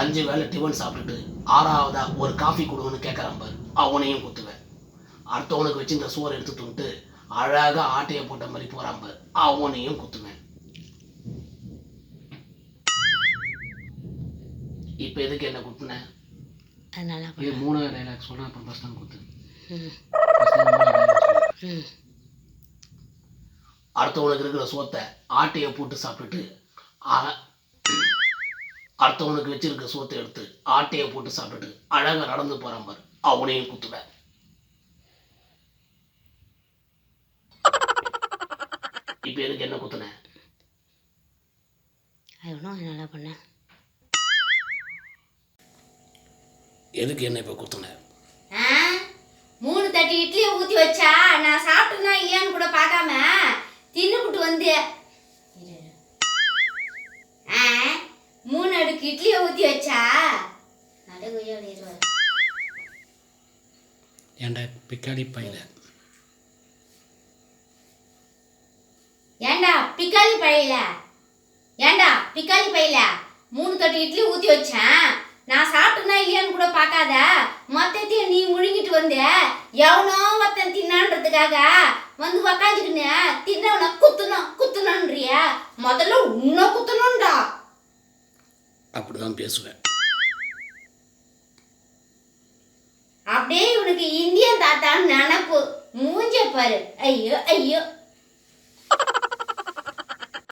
அஞ்சு வேளை டிஃபன் சாப்பிட்டுட்டு ஆறாவதா ஒரு காஃபி கொடுங்கன்னு கேட்குறான் பாரு. அவனையும் குத்துவேன். அடுத்தவனுக்கு வச்சிருந்த சோறு எடுத்துட்டு வந்துட்டு அழகா ஆட்டையை போட்ட மாதிரி போறான் பாரு. அவனையும் குத்துவேன். இப்போ எதுக்கு என்ன குத்துனேன் இது மூணாவது டைலாக் சொன்னா அப்புறம் ஃபஸ்ட் டைம் குத்து. அடுத்தவனுக்கு இருக்கிற சோத்தை ஆட்டையை போட்டு சாப்பிட்டுட்டு அடுத்தவனுக்கு வச்சிருக்க சோத்தை எடுத்து ஆட்டையை போட்டு சாப்பிட்டுட்டு அழகா நடந்து போறான் பாரு. அவனையும் குத்துவேன் இப்ப எதுக்கு என்ன குத்துனேன் அது ஒன்றும் நல்லா பண்ணேன் எதுக்கு என்ன இப்ப குத்துனேன் ஆ? மூணு தட்டி இட்லியை ஊற்றி வச்சா நான் சாப்பிட்டேனா இல்லையான்னு கூட பார்க்காம தின்னுபிட்டு வந்து அடுக்கு இட்லியை ஊற்றி வச்சா? ஏன்டா பிக்காளி பையில? ஏண்டா பிக்காளி பழையில ஏண்டா பிக்காளி பையில? மூணு தட்டு இட்லி ஊற்றி வச்சேன் நான் சாப்பிட்டேனா இல்லையான்னு கூட பார்க்காத. மொத்தத்தையும் நீ முழுங்கிட்டு வந்த எவனோ ஒருத்தன் தின்னான்றதுக்காக வந்து உக்காந்துக்கின்னு தின்னவனை குத்தணும் குத்தணுன்றிய முதல்ல உன்னை குத்தணும்டா. அப்படி தான் பேசுவேன். அப்படியே இவனுக்கு இந்திய தாத்தான்னு நினப்பு. மூஞ்ச பாரு. ஐயோ ஐயோ.